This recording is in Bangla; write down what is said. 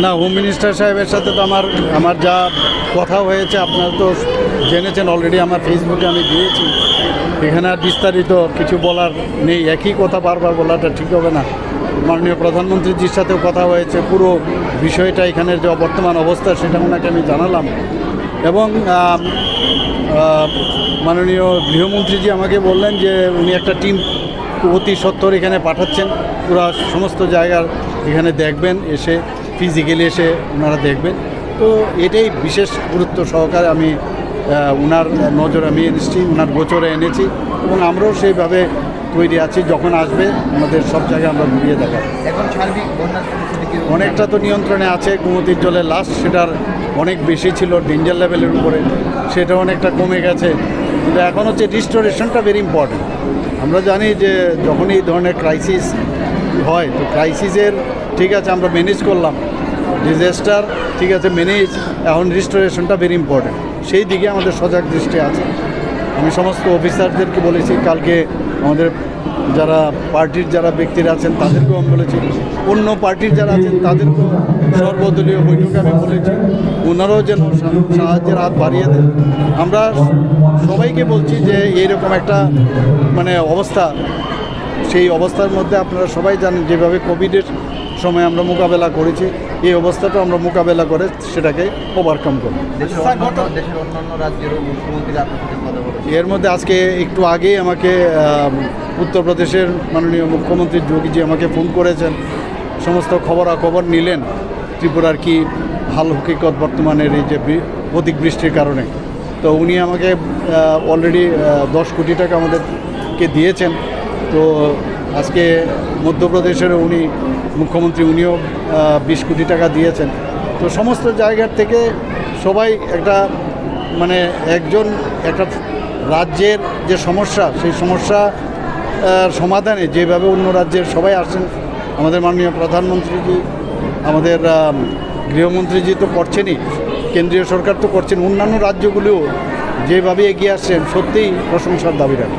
না হোম মিনিস্টার সাহেবের সাথে তো আমার আমার যা কথা হয়েছে, আপনারা তো জেনেছেন অলরেডি আমার ফেসবুকে আমি দিয়েছি। এখানে আর বিস্তারিত কিছু বলার নেই, একই কথা বারবার বলাটা ঠিক হবে না। মাননীয় প্রধানমন্ত্রীজির সাথেও কথা হয়েছে, পুরো বিষয়টা এখানের যে বর্তমান অবস্থা, সেটা ওনাকে আমি জানালাম। এবং মাননীয় গৃহমন্ত্রীজি আমাকে বললেন যে, উনি একটা টিম অতি সত্তর এখানে পাঠাচ্ছেন। পুরো সমস্ত জায়গার এখানে দেখবেন, এসে ফিজিক্যালি এসে ওনারা দেখবেন। তো এটাই বিশেষ গুরুত্ব সহকারে আমি ওনার নজর আমি এনেছি ওনার গোচরে এনেছি এবং আমরাও সেইভাবে তৈরি আছি যখন আসবে আমাদের সব জায়গায় আমরা ঘুরিয়ে দেখাবো। এখন সার্বিক অনেকটা তো নিয়ন্ত্রণে আছে কুমতির জলে লাস্ট সেটার অনেক বেশি ছিল ডেঞ্জার লেভেলের উপরে সেটা অনেকটা কমে গেছে। কিন্তু এখন হচ্ছে রিস্টোরেশনটা ভেরি ইম্পর্টেন্ট আমরা জানি যে যখন এই ধরনের ক্রাইসিস হয় তো ক্রাইসিসের ঠিক আছে আমরা ম্যানেজ করলাম। ডিজাস্টার ঠিক আছে ম্যানেজ এখন রিস্টোরেশনটা ভেরি ইম্পর্টেন্ট সেই দিকে আমাদের সজাগ দৃষ্টি আছে। আমি সমস্ত অফিসারদেরকে বলেছি, কালকে আমাদের যারা পার্টির যারা ব্যক্তিরা আছেন, তাদেরকেও আমি বলেছি। অন্য পার্টির যারা আছেন, তাদেরকেও সর্বদলীয় বৈঠকে আমি বলেছি, ওনারাও যেন সাহায্যের হাত বাড়িয়ে দেন। আমরা সবাইকে বলছি যে, এইরকম একটা মানে অবস্থা, সেই অবস্থার মধ্যে আপনারা সবাই জানেন, যেভাবে কোভিডের সময় আমরা মোকাবেলা করেছি এই অবস্থাটা আমরা মোকাবেলা করে সেটাকে ওভারকাম করব। বলেছে এর মধ্যে আজকে একটু আগেই আমাকে উত্তরপ্রদেশের মাননীয় মুখ্যমন্ত্রী যোগীজি আমাকে ফোন করেছেন। সমস্ত খবরাখবর নিলেন। ত্রিপুরার কি হাল হকিকত বর্তমানের এই যে অধিক বৃষ্টির কারণে। তো উনি আমাকে অলরেডি দশ কোটি টাকা আমাদেরকে দিয়েছেন। তো আজকে মধ্যপ্রদেশের উনি মুখ্যমন্ত্রী উনিও বিশ কোটি টাকা দিয়েছেন। তো সমস্ত জায়গার থেকে সবাই একটা মানে একজন একটা রাজ্যের যে সমস্যা সেই সমস্যা সমাধানে যেভাবে অন্য রাজ্যের সবাই আসছেন আমাদের মাননীয় প্রধানমন্ত্রীজি আমাদের আম, গৃহমন্ত্রীজি তো করছেনই কেন্দ্রীয় সরকার তো করছেন অন্যান্য রাজ্যগুলিও যেভাবে এগিয়ে আসছেন সত্যিই প্রশংসার দাবি রাখে